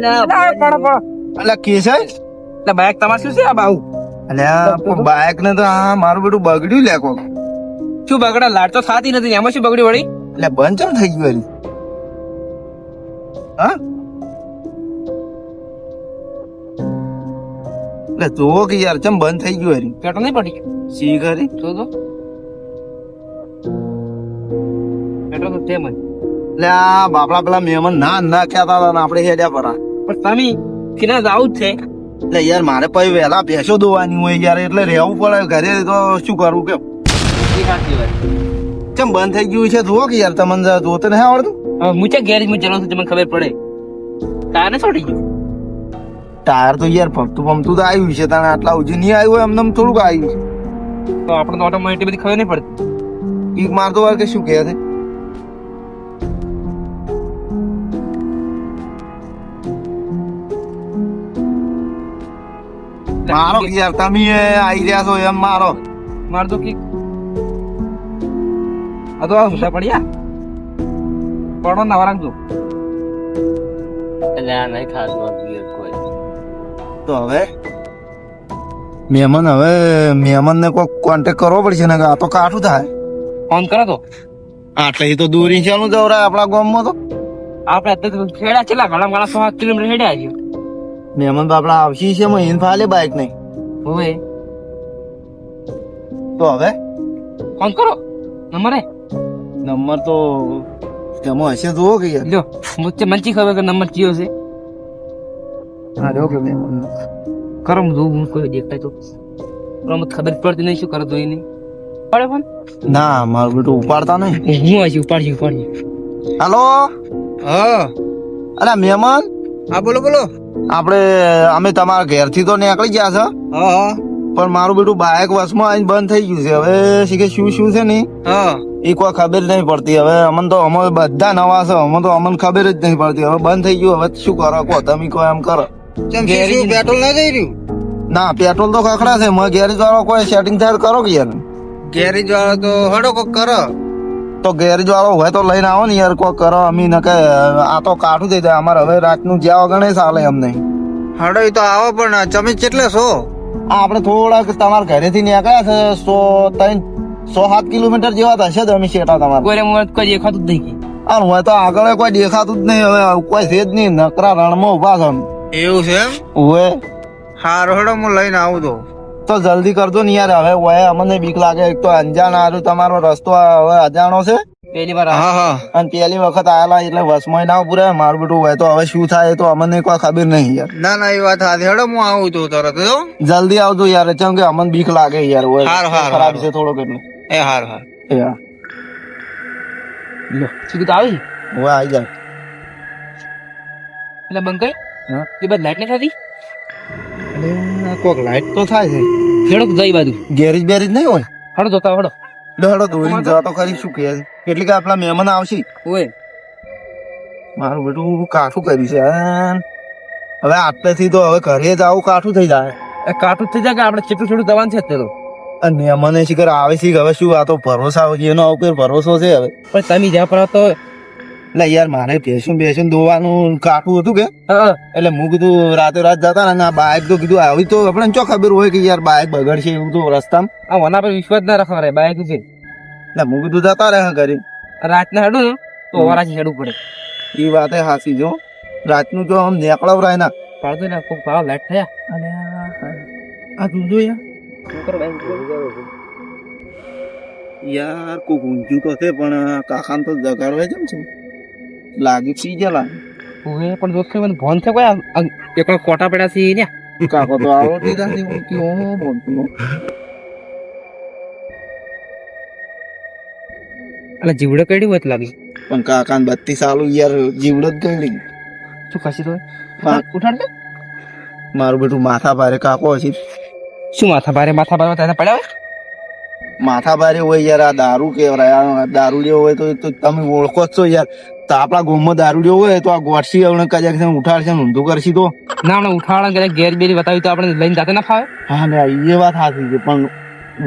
પડો પડો એટલે કે છે એટલે બાઈક તમારે શું છે આ બાહુ બાઇક ને તો આ મારું બેટું બગડ્યું લે કોક. શું બગડા લાડ તો થતી નથી. એમાં શું બગડ્યું વળી? એટલે બંધ ચમ થઈ ગયું? હા? એટલે કે યાર ચમ બંધ થઈ ગયું હરી પેટો નહીં પડી? સી જો તો તો તેમ એટલે આ બાપડા પેલા મહેમાન ના ના કહેતા હતા ને આપણે હેડ્યા પરા. પણ તમે કિના જાવું જ છે. એટલે યાર મારે પછી વહેલા ભેંસો દોવાની હોય યાર એટલે રહેવું પડે. ઘરે તો શું કરવું કે ચમ બંધ થઈ ગયું છે? જુઓ કે યાર તમને જોતે નહીં આવડતું? હું છે ગેરેજમાં ચલાવું છું તમને ખબર પડે. ટાયર ને છોડી ગયું? ટાયર તો યાર ભમતું ભમતું તો આવ્યું છે તને આટલા ઉજી નહીં આવ્યું હોય એમને થોડુંક આવ્યું છે. તો આપણે તો ઓટોમેટિક બધી ખબર નહીં પડતી. એક મારતો વાર કે શું કહે છે? મારો કે યાર તમે આવી રહ્યા છો એમ મારો. માર તો કી આ તો આ હુસા પડ્યા. પડો ના રાખજો એટલે આ નહીં ખાતું કોઈ. તો હવે? મહેમાન હવે મહેમાન ને કોઈ કોન્ટેક કરવો પડશે ને આ તો કાઠું થાય. ફોન કરો તો. આટલે તો દૂરી ચાલુ જવરાય આપણા ગામમાં તો. આપણે અત્યારે ખેડા છેલ્લા ઘણા ઘણા સો કિલોમીટર હેડ્યા છીએ. મહેમાન બાપડા આવશી છે એને ફાલે બાઈક નહીં હવે તો હવે ફોન કરો નંબર હે નંબર તો તેમાં હશે તો કે યાર લ્યો મુચ્ચે મંચી ખબર કે નંબર કયો છે હા જો કે કરો હું જોઉં હું કોઈ દેખતા તો પણ ખબર પડતી નહીં શું કરો તો નહીં પડે ફોન ના મારું બેટું ઉપાડતા નહીં હું આવી ઉપાડજી ઉપાડજી હાલો હા અરે મહેમાન હા બોલો બોલો. આપણે અમે તમારા ઘેરથી તો નીકળી ગયા છે. હા પણ મારું બેટું બાઇક વસમાં આવીને બંધ થઈ ગયું છે. હવે શીખે શું શું છે ને હા. એ કોઈ ખબર નહીં પડતી. હવે અમને તો અમે બધા નવા છે. અમે તો અમને ખબર જ નહીં પડતી. હવે બંધ થઈ ગયું. હવે શું કરો? કો તમે કોઈ એમ કરો. પેટ્રોલ ના જઈ રહ્યું? ના પેટ્રોલ તો ખખડા છે મેં ગેરેજ વાળો કોઈ સેટિંગ થાય કરો કે યાર? ગેરેજ વાળો તો હડો કોક કરો. તો ગેરેજ વાળો હોય તો લઈને આવો ને યાર કોઈ કરો અમે ન કે આ તો કાઠું દઈ દે અમારે હવે રાતનું જ્યાં ગણે ચાલે અમને. હડો તો આવો પણ તમે કેટલે છો? આ આપણે થોડાક તમારા ઘરેથી નીકળ્યા છે સો ત્રણ સો સાત કિલોમીટર જેવા થશે તો અમે શેટા તમારા. કોઈ કોઈ દેખાતું જ નહીં અને હોય તો આગળ કોઈ દેખાતું જ નહીં હવે કોઈ છે જ નહીં નકરા રણમાં ઊભા છે. એવું છે એમ? ઓવે હારો હડો હું લઈને આવું તો. તો જલ્દી કરજો ને યાર. હવે ઓય અમને બીક લાગે. એક તો અંજાન હારું તમારો રસ્તો હવે અજાણો છે. પહેલી વાર હા હા. અને પેલી વખત આયેલા એટલે વસમાં ના પૂરે મારું બેટું હોય તો હવે શું થાય તો અમને કોઈ ખબર નહીં યાર. ના ના એ વાત હાથે હડો હું આવું છું તરત જો જલ્દી આવજો યાર. ચમ કે અમને બીક લાગે યાર. ઓય ખરાબ છે થોડોક એટલે. એ હાર હાર. એ હા. લો શું કીધું આવી? હું આવી જાય એટલે બંધ કઈ હા. એ બધ લાઈટ નહીં થતી એટલે કોક લાઈટ તો થાય છે. ખેડો જઈ બાજુ. ગેરેજ બેરેજ નહીં હોય? હડો જોતા હડો. ડહડો હડો દોરી જવા તો ખરી શું કે એટલે કે આપણા મહેમાન આવશે? ઓય. મારું બેટું કાઠું કર્યું છે હવે આટલેથી તો હવે ઘરે જ આવું કાઠું થઈ જાય. એ કાઠું થઈ જાય કે આપણે છેટું છેટું દવાનું છે અત્યારે અને મને શીખર આવે છે કે હવે શું આ તો ભરોસા એનો આવું કોઈ ભરોસો છે હવે? પણ તમે જ્યાં પર તો એટલે યાર મારે ભેસું ભેસું ધોવાનું કાઠું હતું કે? એટલે હું કીધું રાતે રાત જતા ને આ બાઇક તો કીધું આવી તો આપણે ચો ખબર હોય કે યાર બાઇક બગડશે એવું તો રસ્તામાં. આ વના પર વિશ્વાસ ના રાખવા રે બાઈક છે એટલે હું કીધું જતા રહે ઘરે. રાતના હેડું તો વરાથી હેડવું પડે. એ વાતે હાસી જો રાતનું જો આમ નીકળવરાય ના. પાડતો ને ખૂબ ભાવ લેટ થયા. અને આ તું જો યાર. કોઈ ઊંચું યાર કોક તો છે પણ કાકાને તો જગાડવા જેમ છે. લાગી પી જલા ઓએ પણ દોસ્ત મને ફોન છે કોઈ? આ કોટા પડ્યા છે ને કાકો તો આવો દીધા છે હું કયો બોલતું એટલે જીવડે કેડી હોય લાગી. પણ કાકાને બત્તી સાલુ યાર જીવડો જ ગઈ શું ખસી તો? હા. ઉઠાડશે મારું બેટું માથા ભારે કાકો હશે. શું માથા ભારે? માથા ભારે તને પડ્યા હોય માથા ભારે હોય યાર આ દારૂ કેવરાય આ દારૂડિયો હોય તો તો તમે ઓળખો જ છો યાર. તો આપણા ગામમાં દારૂડિયો હોય તો આ ગોઠસી હવે કજાક છે ઉઠાડશે ઊંધું કરશી તો. ના આપણે ઉઠાડા કરે ઘેર બેરી બતાવી તો આપણે લઈને જાતે ના ફાવે. હા ને એ વાત સાચી છે પણ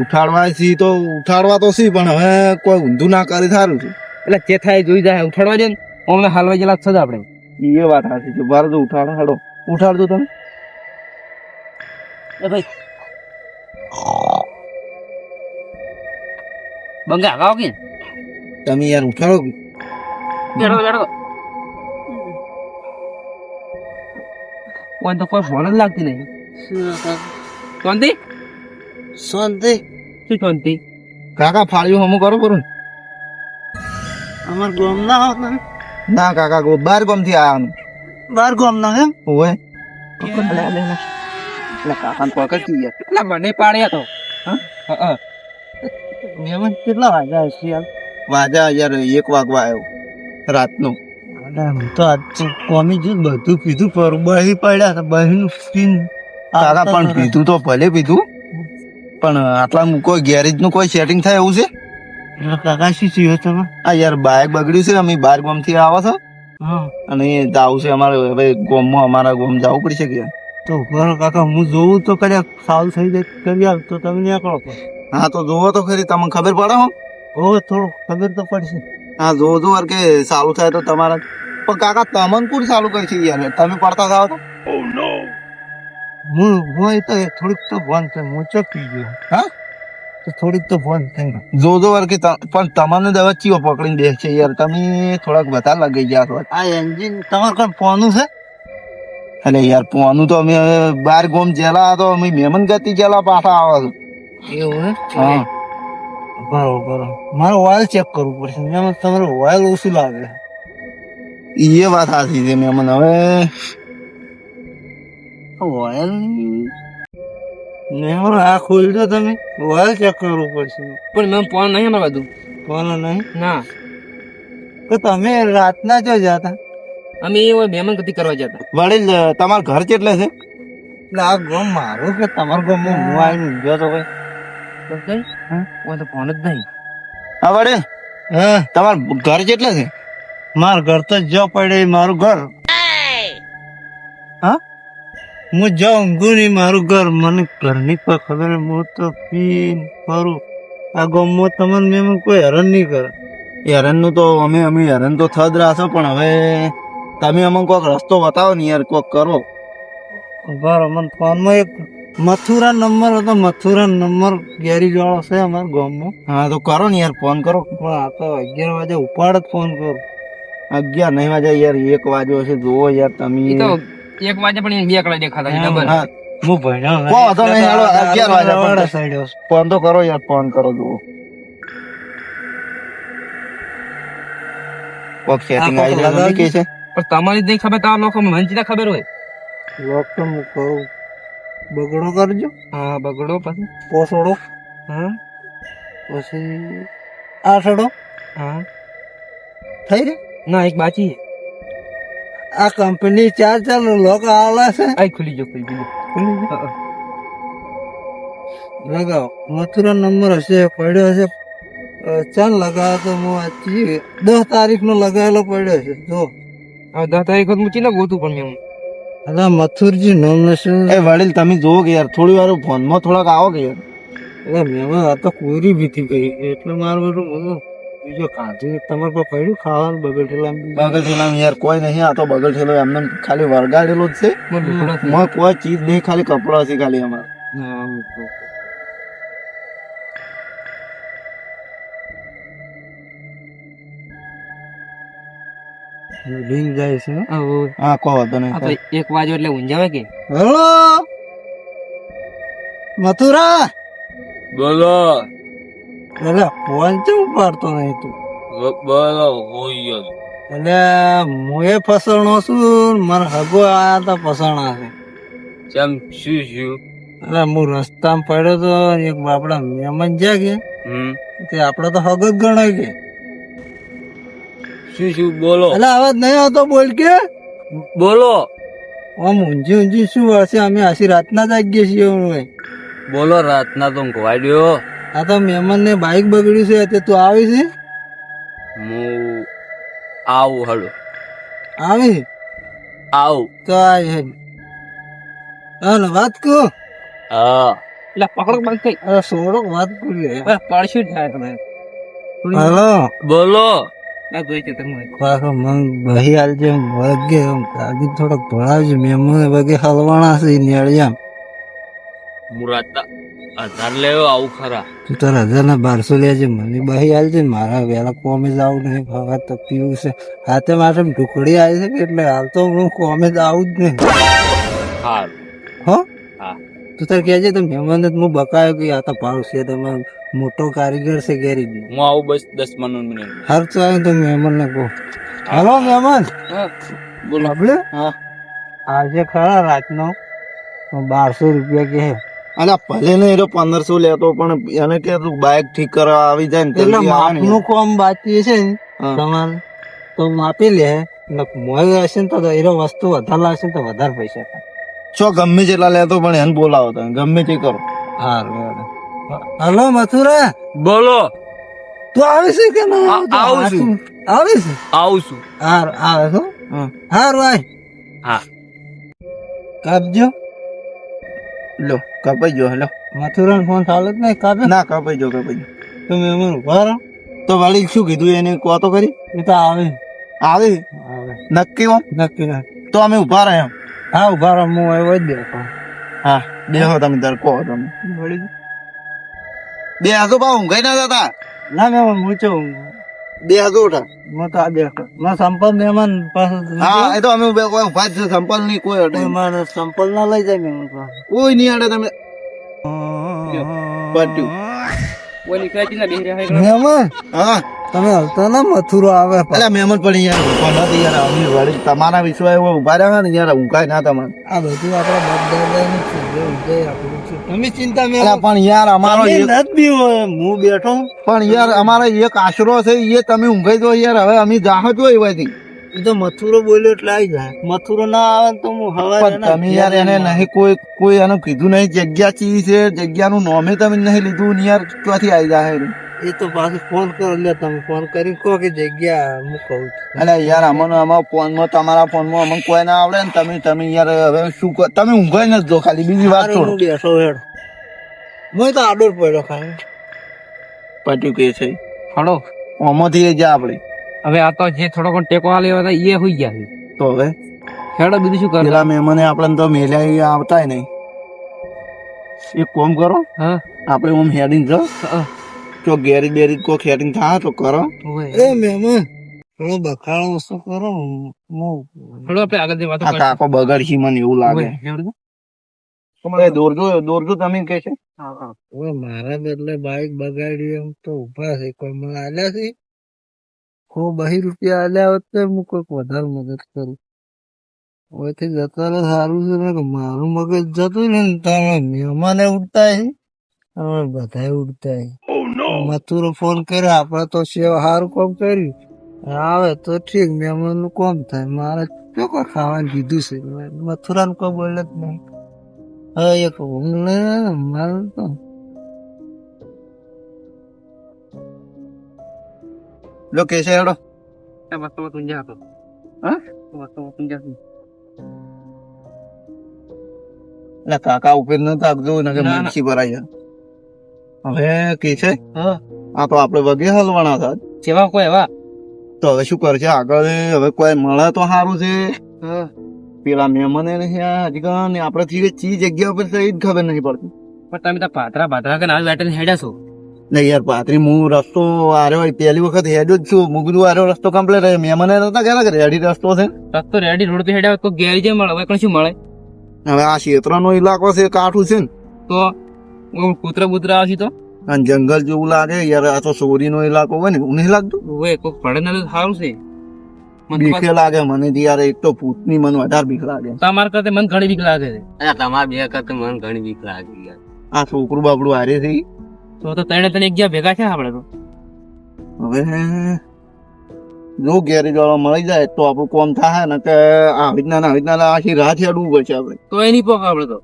ઉઠાડવા સી તો ઉઠાડવા તો સી પણ હવે કોઈ ઊંધું ના કરે સારું છે. એટલે જે થાય જોઈ જાય ઉઠાડવા દે ને. અમને હાલવા જેલા છે આપણે. એ વાત સાચી છે બાર તો ઉઠાડો હાડો ઉઠાડજો તમે. એ ભાઈ. બંગે આગાઓ કે? તમે યાર ઉઠાડો. બેઠો બેઠો કોઈ તો કોઈ ફોન જ લાગતી નહીં. શાંતિ? શાંતિ. શું શાંતિ? કાકા ફાળ્યું હમું કરો કરું અમાર ગામ ના હોત તમે ના કાકા ગો બાર ગામથી આવાનું બાર ગામ ના એમ? ઓવે. એટલે કાકા પકડ કી યાર. મને પાડ્યા તો. હા હા. મહેમાન કેટલા વાગ્યા હશે યાર? વાજા યાર એક વાગવા આવ્યો રાતનું. હું તો આજ કોમી જ બધું પીધું પર બહી પડ્યા હતા બહીનું સ્કીન તારા પણ પીધું તો ભલે પીધું પણ આટલા કોઈ ગેરેજનું કોઈ સેટિંગ થાય એવું છે? કાકા શું થયું તમે? આ યાર બાઇક બગડ્યું છે અમે બાર ગામથી આવો છો. હા. અને જાવ છે અમારે હવે ગોમમાં અમારા ગોમ જવું પડશે કે તો કાકા હું જોઉં તો કદાચ સાવ થઈ જાય કરી આવ તો તમે નીકળો હા તો જોવો તો ખરી તમને ખબર પડે હો? ઓ થોડું ખબર તો પડશે. હા જોવો જો કે સારું થાય તો તમારા. પણ કાકા તમને કોણ ચાલુ કરશે યાર? તમે પડતા થાવ તો. હું હોય તો થોડીક તો ફોન છે હું ચકી ગયો. હા? તો થોડીક તો ફોન થાય. જોજો વાર કે પણ તમને દવા ચીઓ પકડીને દે છે યાર તમે થોડાક વધારે લગાઈ ગયા છો. આ એન્જિન તમારે કોણ ફોનું છે? અરે યાર પોનું તો અમે હવે બાર ગોમ જેલા તો અમે મહેમાન ગતિ જેલા પાછા આવા છે. એવું હા? બરોબર બરોબર. મારે ઓઇલ ચેક કરવું પડશે. એમાં તમારે ઓઇલ ઓછું લાગે એ વાત સાચી છે મહેમાન હવે ઓઇલ મેમરો આ ખોલજો તમે ઓઇલ ચેક કરવું પડશે. પણ મેં ફોન નહીં અમારે બધું કોનો નહીં? ના. તો તમે રાતના જો જતા અમે એ હોય મહેમાન ગતિ કરવા જતા વડીલ તમારું ઘર કેટલે છે? એટલે આ ગમ મારું કે તમારું ગમ હું આવીને ઊંઘ્યો તો ભાઈ હા? કોઈ તો ફોન જ નહીં. હા તમારું ઘર કેટલે છે? મારું ઘર તો જો પડે મારું ઘર. હા? હું જો ઊંઘું નહીં મારું ઘર. મને ઘરની પર ખબર નહીં. હું તો પી ફરું. આ ગામમાં તમને મેં કોઈ હેરાન નહીં કરે. હેરાનનું તો અમે અમે હેરાન તો થદ રાખો પણ હવે તમે અમને કોઈક રસ્તો બતાવો ને યાર કોક કરો. ઘર મને ફોનમાં એક મથુરા નંબર હતો મથુરા નંબર ગેરી વાળો છે અમારા ગામમાં હા તો કરો ને યાર ફોન કરો. પણ આ તો અગિયાર વાગે ઉપાડ જ ફોન કરો. અગિયાર નહીં વાગે યાર એક વાગ્યો છે જુઓ યાર એ તમે તો એક વાગે પણ બે કલાક દેખાતા ડબલ. હા. હું ભણ્યો કો વાંધો નહીં, હાલો, અગિયાર વાગે પણ. સાઈડ ફોન તો કરો યાર ફોન કરો જુઓ. કોક સેટિંગ આવી કે છે? પણ તમારી જ નહીં ખબર તો આ લોકો મને ખબર હોય. લોક તો હું કરું બગડો કરજો. હા બગડો પછી. પોસડો. હા? પછી આસડો. હા. થઈ રે ના એક બાકી છે. આ કંપની ચાર ચાર લોક આવે છે. આ ખુલી જો ખુલી જો ખુલી જો. લગાવો. મથુરા નંબર હશે પડ્યો હશે. ચાલ લગાવ તો હું આ દસ તારીખ નો લગાવેલો પડ્યો છે. જો. દસ તારીખ હું ચીના ગોતું પણ મેં અલા મથુરજી નામ ને એ વડીલ તમે જોવો કે યાર થોડી વાર ફોનમાં થોડાક આવો કે યાર. એટલે મેં આ તો કોરી ભીતી ગઈ એટલે મારું બધું મને બીજો કાંધી તમારે પર પડ્યું ખાવાનું બગડ ઠેલા બગલ ઠેલામાં યાર કોઈ નહીં આ તો બગલ ઠેલો એમને ખાલી વળગાડેલો જ છે. માં કોઈ ચીજ નહીં ખાલી કપડાં છે ખાલી અમારે. રિંગ જાય છે. હા. હા વાંધો નહીં. એક વાજો એટલે ઊંઝાવે કે? હેલો મથુરા. બોલો. એટલે ફોન ચમ પાડતો નહીં તું? બોલો હોય એટલે હું એ ફસણો છું મારા હગો આ તો ફસણા છે. ચમ શું શું એટલે હું રસ્તામાં પડ્યો તો એક બાપડા મહેમાન જ્યાં કે હમ. તે આપડે તો હગ જ ગણાય કે. શું શું બોલો. એટલે અવાજ નહીં આવતો બોલ કે. બોલો. આમ ઊંઝી ઊંઝી શું વળશે અમે આશી રાતના જાગીએ છીએ હવે. બોલો રાતના તો વાડ્યો આ તો મહેમાન ને બાઈક બગડ્યું છે તે તું આવી છે? હું આવું હળો આવી? આવું. તો આવી હે હાલો વાત કહો હા. એટલે પકડો બંધ થઈ. અરે સોડો વાત કરી પડશું થાય તમે. હાલો. બોલો. આ જોઈ છે તમે પાછો મન બહી આલજે વગે આગી થોડોક ભણાવજે મેમન વગે હલવાણા છે નેળિયા આધાર લેવો આવું ખરા. તું તારા હજાર ના બારસો લેજે મને બહી આલજે મારા વેલા કોમે જાવું નહીં. તો પીવું છે. હાથે માથે ઢુકડી આવી છે કે એટલે હાલ તો હું કોમે જ આવું જ નહીં. હાર. હો હા તું તાર કહેજે તો મહેમાન હું બકાયો કે આ તો ભાવ છે તમે મોટો કારીગર છે ગેરી હું આવું બસ દસ પંદર મિનિટ. હર તો આવે તો મહેમાન ને કહો. હાલો મહેમાન. બોલો. આપણે હા. આજે ખરા રાતનો બારસો રૂપિયા કે અને ભલે ને એરો પંદરસો લેતો પણ એને કે તું બાઇક ઠીક કરવા આવી જાય ને એટલે. માપનું કોમ બાકી છે ને. તમારે તો માપી લે મોય હશે ને તો એનો વસ્તુ વધારે લાગશે ને તો વધારે પૈસા થાય. છો ગમે જેટલા લેતો પણ એને બોલાવો તમે. ગમે તે કરો. હલો મથુરા. બોલો. તું આવી છે કે ના આવું? છું. આવી છે? આવું છું. હાર આવે છો હા. હાર ભાઈ હા. કાપજો. લો કપાઈ ગયો હેલો. મથુરા ફોન ચાલે જ નહીં કાપે? ના કપાઈ ગયો કપાઈ ગયો. તમે એમાં ઊભા રહો. તો વાળી શું કીધું એને કોતો કરી? એ તો આવે. આવે. નક્કી હો. નક્કી તો અમે ઊભા રહ્યા. હા ઊભા રહો હું આવ્યો જ દેખો હા બેહો તમે તાર કહો તમે. બે હાથો પા ઊંઘાઈ ના જતા? ના મેં મૂચો બે હાથો ઉઠા. મેં તો આ દેખો મેં સંપલ મહેમાન પાસે હા એ તો અમે બે કોઈ ઊભા છે સંપલ નહીં કોઈ અડે મારે સંપલ ના લઈ જાય મહેમાન પાસે. કોઈ નહીં અડે તમે. પાટ્યું બોલી ક્યાં ના બેહી રહ્યા મહેમાન? હા. તમે હલતા ના મથુરો આવે અલા મહેમાન પણ યાર ઊભા નથી યાર અમે વળી. તમારા વિશ્વાસ એવો ઊભા રહ્યા ને યાર ઊંઘાય ના તમારે આ બધું આપણા બધાને છે ઉદય આપણું છે. તમે ચિંતા મેં પણ યાર અમારો એક- નથી હોય હું બેઠો. પણ યાર અમારો એક આશરો છે એ તમે ઊંઘાઈ દો યાર. હવે અમે જાહ જોઈ એવાથી. એ તો મથુરો બોલ્યો એટલે આવી જાય. મથુરો ના આવે તો હું પણ તમે યાર એને નહીં કોઈ કોઈ એનું કીધું નહીં જગ્યા ચી છે જગ્યાનું નોમે તમે નહીં લીધું ને યાર ક્યાંથી આવી જાય એ તો પાછું ફોન કરો લે તમે ફોન કરી કહો કે જગ્યા હું કહું છું. અલા યાર અમને અમારા ફોનમાં તમારા ફોનમાં અમને કોઈ ના આવડે ને તમે તમે યાર હવે શું તમે ઊંઘાઈ નથી દો ખાલી બીજી વાત છોડો. બેસો હેડ. હું તો આડો પડ્યો ખાલી. પટ્યું કે છે. હળો આમાંથી જ આપણે હવે આ તો જે થોડો ઘણો ટેકો આલ્યો હતો એ હોઈ ગયા છે. તો હવે? હેડો બીજું શું કરે પેલા મહેમાને આપણને તો મેલ્યા ઈ આવતા નહીં. એક કોમ કરો. હા. આપણે ઓમ હેડિંગ જો. જો ગેરી બેરી કો હેડિંગ થા તો કરો. એ મહેમાન થોડો બખાડો ઓછો કરો. હું આપણે આગળ જે વાતો આ કાકો બગાડશી મને એવું લાગે. કરીએ એ દોરજો દોરજો તમે કે છે. હવે મારા બદલે બાઈક બગાડ્યું એમ તો ઊભા છે. કોઈ મને આલ્યા છે? હો બહી રૂપિયા આલ્યા હોત તો હું કોઈક વધારે મદદ કરું. હવેથી જતા રહે સારું છે ને કે મારું મગજ જતું ને તમે મહેમાને ઉડતા છે હવે બધાય ઉડતા છે મથુરો ફોન કર્યો આપણે તો સેવા સારું કામ કર્યું. આવે તો ઠીક મહેમાનનું કોમ થાય. મારે ચોખ્ખો ખાવાનું કીધું છે? મથુરા નું કોઈ બોલે જ નહીં. હવે એક ઊંઘ લે મારે તો લો કે છે હેડો Ya વાતો જા હતો હા? વાતો વાતો જા એટલે કાકા ઉપર ન થાકજો ને ના, ના. મનસી ભરાય. હવે કે છે હા આ તો આપણે વગે હલવાના હતા જેવા કોઈ એવા તો હવે શું કરશે આગળ હવે કોઈ મળે તો સારું છે પેલા મહેમાને હજી ને આપણે થી ચી જગ્યા ઉપર જ ખબર નહીં પડતી પણ તમે તો પાતરા પાતરા કે નાલ બેઠા હેડ્યા છો નહીં યાર પાત્રી હું રસ્તો આર્યો પહેલી વખત હેડ્યો જ છું. મુગદું આર્યો રસ્તો કમ્પ્લીટ રહ્યો. મહેમાને નતા કહેતા કે રેડી રસ્તો છે. રસ્તો રેડી રોડથી હેડ્યા કોઈ ગેરેજ મળે હવે કોણ શું મળે? હવે આ ક્ષેત્રનો ઇલાકો છે કાઠું છે ને. તો કૂતરા બૂતરા આવશે તો? અને જંગલ જેવું લાગે યાર આ તો ચોરીનો ઇલાકો હોય ને એવું નહીં લાગતું? હવે કોઈ પડે ને સારું છે. મને લાગે મને તો યાર એક તો ભૂતની મને વધારે બીક લાગે. તમાર કરતા મને ઘણી બીક લાગે છે. તમાર બે કરતા મને ઘણી બીક લાગે યાર. આ છોકરું બાપડું હારે છે ઈ. તો તો ત્રણે ત્રણ એક જગ્યા ભેગા છે આપણે તો. હવે જો ગેરેજ વાળો મળી જાય તો આપણું કોમ થાય ને કે આવી રીતના ને આવી રીતના આખી રાત હેડવું પડશે આપણે. તો એની પોક આપણે તો.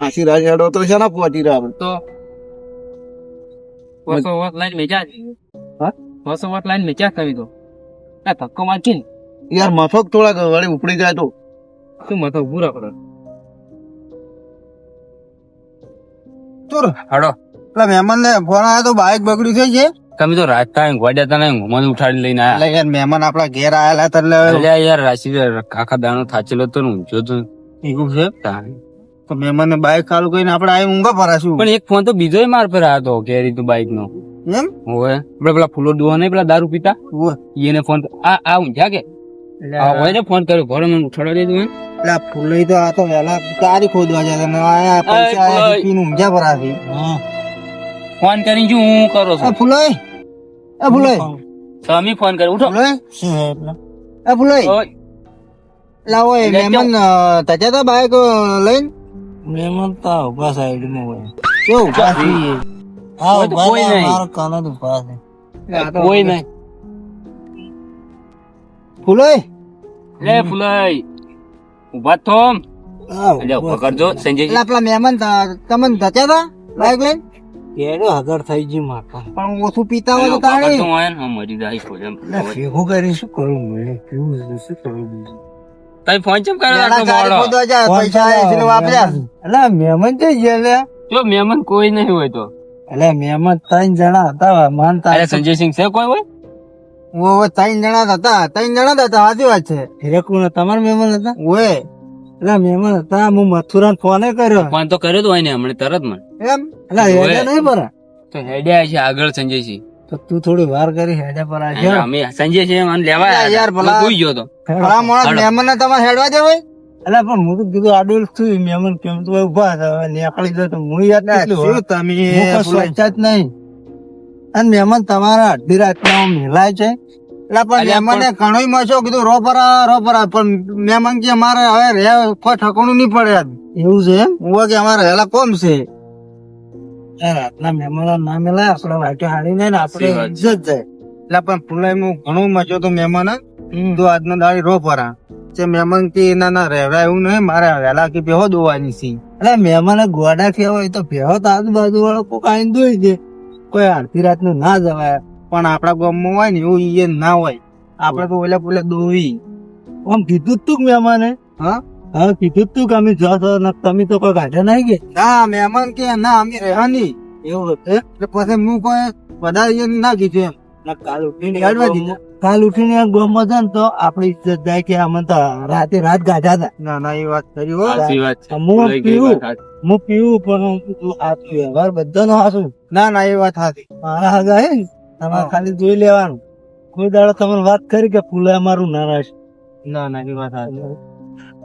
આખી રાત હેડો તો શેના પહોંચી રહ્યા આપણે. તો? વસો વાત લાઈન મેચા હા? વસો વાત લાઈન મેચા કરી તો? આ ધક્કો મારતી ને. યાર મથક થોડાક વળી ઉપડી જાય તો. શું મથક પૂરા કરો તો હાડો. પેલા મહેમાન ને ફોન આવ્યો તો બાઈક બગડ્યું છે તમે તો રાતના ગોડ્યા તને ને મને ઉઠાડી લઈને આયા. એટલે યાર મહેમાન આપણા ઘેર આયેલા હતા એટલે યાર રાશિ આખા દાણો થાચેલો તો ને ઊંઘ્યો તો. એવું છે? તો મહેમાન બાઈક ચાલુ કરીને આપણે આવી ઊંઘા પરાશું પણ એક ફોન તો બીજો માર પર આવ્યો હતો કેરી તું બાઈક નો એમ? હોય આપણે પેલા ફૂલો ડુઓ નહીં પેલા દારૂ પીતા? એને ફોન આ આ ઊંઝા કે? હોય ને ફોન કર્યો ઘરે મને ઉઠાડવા દેજો એટલે આ તો આ તો વેલા તારી ખોદવા જાય ને આયા પૈસા ફૂલઈ. આયા પીને ઊંઘ્યા પરાથી ફોન કરીને શું હું કરો એ છો ફૂલઈ એ ફૂલોય. તમે ફોન કર્યો. ઉઠો. એ ફૂલોય. ઓય. લાવો એ મહેમાન તજા તા બાઈક લઈને. મહેમાન તા ઊભા સાઈડમાં હોય. કે ઊભા છે? હા તો ઊભા કોઈ નહીં. મારો કાનો તો ઊભા છે કોઈ નહીં. ફૂલોય? લે ફૂલોય. ઊભા થોમ હા પકડજો સંજય પેલા મહેમાન ત- તમને તજા તા? બાઈક લઈને? કેડો હગર થઈ જી માતા પણ ઓછું પીતા હોય તો તારે. તો હોય ને, મરી જાય કોઈ એમ. કરી શું કરું મને કેવું છે, શું કરું તઈ ફોન ચમ કરે તો મોડો? પૈસા છે વાપર્યા. અલા મહેમાન જઈ જેલે જો મહેમાન કોઈ નહીં હોય તો. એટલે મહેમાન ત્રણ જણા હતા માનતા અરે સંજયસિંહ છે કોઈ હોય? ઓ ત્રણ જણા હતા ત્રણ જણા હતા સાચી વાત છે. હિરકુના તમારા મહેમાન હતા? ઓએ એટલે મહેમાન હતા હું મથુરા ફોને કર્યો. ફોન તો કર્યો તો હોય ને હમણાં તરત મને. એમ? એટલે હેડે નહીં પર. તો હેડ્યા છે આગળ સંજયસિંહ તો તું થોડી વાર કરી હેડે પર અને અમે સંજયસિંહ મને લેવા આવ્યા યાર, ભલા- ભૂઈ ગયો તો ભલા મોણા મહેમાન તમારે હેડવા દે હોય એટલે પણ હું તો કીધું આડોલ થયું મહેમાન કેમ તો ઊભા હતા? હવે નીકળી જાય તો હું યાદ શું તમે સ્વચ્છ જ નહીં. અને મહેમાન તમારા અડધી રાતના મેલાય છે. પણ મને મહેમાને ઘણો મચો કીધું રો પરા રો પરા. પણ મેં કે અમારે હવે રે કોઈ ઠકણું નહીં પડે. એવું છે હું કે અમારે હેલા કોમ છે? રાતના મહેમાનો ના મેલા આપડે વાટો હારી ને આપડે. ઇજ્જત જાય. એટલે પણ ફૂલાઈ હું ઘણું મચો તો મહેમાન તો આજનો દાડી રો પરા. મહેમાન કે ના ના રહેવા એવું નહીં મારે વહેલા કે ભેહો દોવાની છે. એટલે મહેમાન ગોડા થયા હોય તો ભેહો તો આજુબાજુ વાળો કોઈ આઈને દોઈ દે. કોઈ અડધી રાતનું ના જવાય. પણ આપણા ગામમાં હોય ને એવું ઈ ના હોય. આપણે તો ઓલા પોલે દોવી આમ કીધું તું મહેમાને? હા? હા કીધું તું કે અમે જો છો ને તમે તો કોઈ ગાઢે નહીં કે? ના મહેમાન કે ના અમે રહ્યા નહીં એવું હતું એટલે પછી હું કોઈ વધારે ના કીધું એમ. કાલ ઉઠીને. કાલ ઉઠીને ગોમમાં જાય ને તો આપણી ઇજ્જત જાય કે આમાં તો રાતે રાત ગાઢા હતા. ના ના એ વાત કરી વાત છે. હું પીવું. હું પીવું પણ આ વ્યવહાર બધાનો હાસું ના ના એ વાત સાચી મારા હગા હે તમારે ખાલી જોઈ લેવાનું. કોઈ દાડો તમને વાત કરી કે ફૂલે અમારું નારાજ. ના ના એ વાત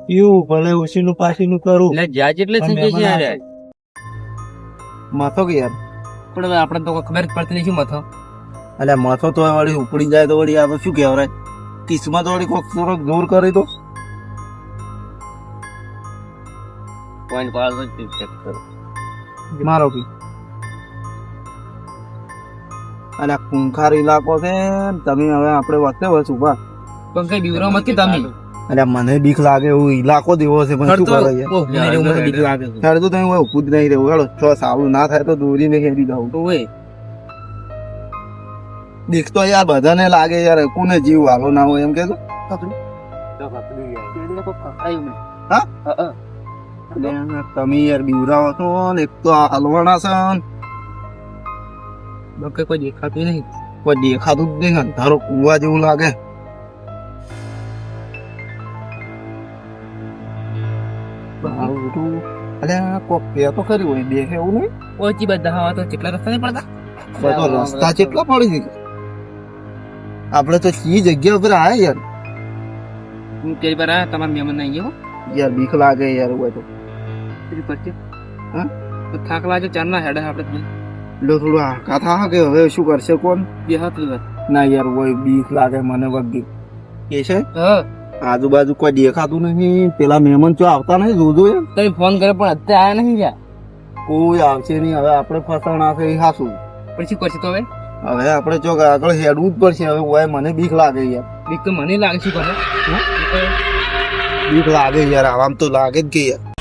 પીવું ભલે ઓછીનું પાછીનું કરું. એટલે જ્યાં સંજયસિંહ મહેમાન માથો કે યાર? પણ આપણે તો ખબર જ પડતી નહીં માથો. અલ્યા એટલે માથો તો વળી ઉપડી જાય તો વળી આપણે શું કહેવાય? કિસ્મત વળી કોક થોડોક દૂર કરી દો. પોઈન્ટ પાડો ચેક કરો. મારો બી અને કુંખાર ઇલાકો છે તમે હવે આપણે વચ્ચે વસ ઊભા પણ કઈ બીવરો મત કે તમે? એટલે મને બીક લાગે એવું ઇલાકો દેવો છે પણ શું કરે યાર મને બીક લાગે છે. તો તમે ઉભું જ નહીં રહેવું હેડો છો સારું ના થાય તો દોરીને ખેડી દઉં. ઓય બીક તો યાર બધાને લાગે યાર કોને જીવ વાલો ના હોય એમ કે તો હા? તમે યાર બીવરાવો છો ને એક તો હલવાના છે બાકી કોઈ દેખાતું નહીં કોઈ દેખાતું જ નહીં અંધારો કુવા જેવું લાગે અરે કોક પે તો ખરી હોય દેખે એવું નહીં ઓછી બધા હવા તો કેટલા રસ્તા નહીં પડતા રસ્તા કેટલા પડી છે આપણે તો કઈ જગ્યા ઉપર આયા યાર હું તેરી પર આ તમારા મહેમાન નહીં ગયો યાર બીક લાગે યાર હોય તો પછી હા? થાક લાગે ચાર ના હેડે આપણે એટલે થોડું હાકા થા કે હવે શું કરશે કોણ બે હાથ. ના યાર હોય બીક લાગે મને વગી કે છે હા આજુબાજુ કોઈ દેખાતું નહીં પેલા મહેમાન ચો આવતા નહીં જોજો યાર તમે ફોન કરે પણ અત્યારે આયા નહીં યાર કોઈ આવશે નહીં હવે આપણે ફસાણા છે એ હાસું પછી કરશે તો હવે હવે આપણે ચોક આગળ હેડવું જ પડશે હવે હોય મને બીક લાગે યાર બીક તો મને લાગે કરે બીક લાગે યાર આમ તો લાગે જ કે યાર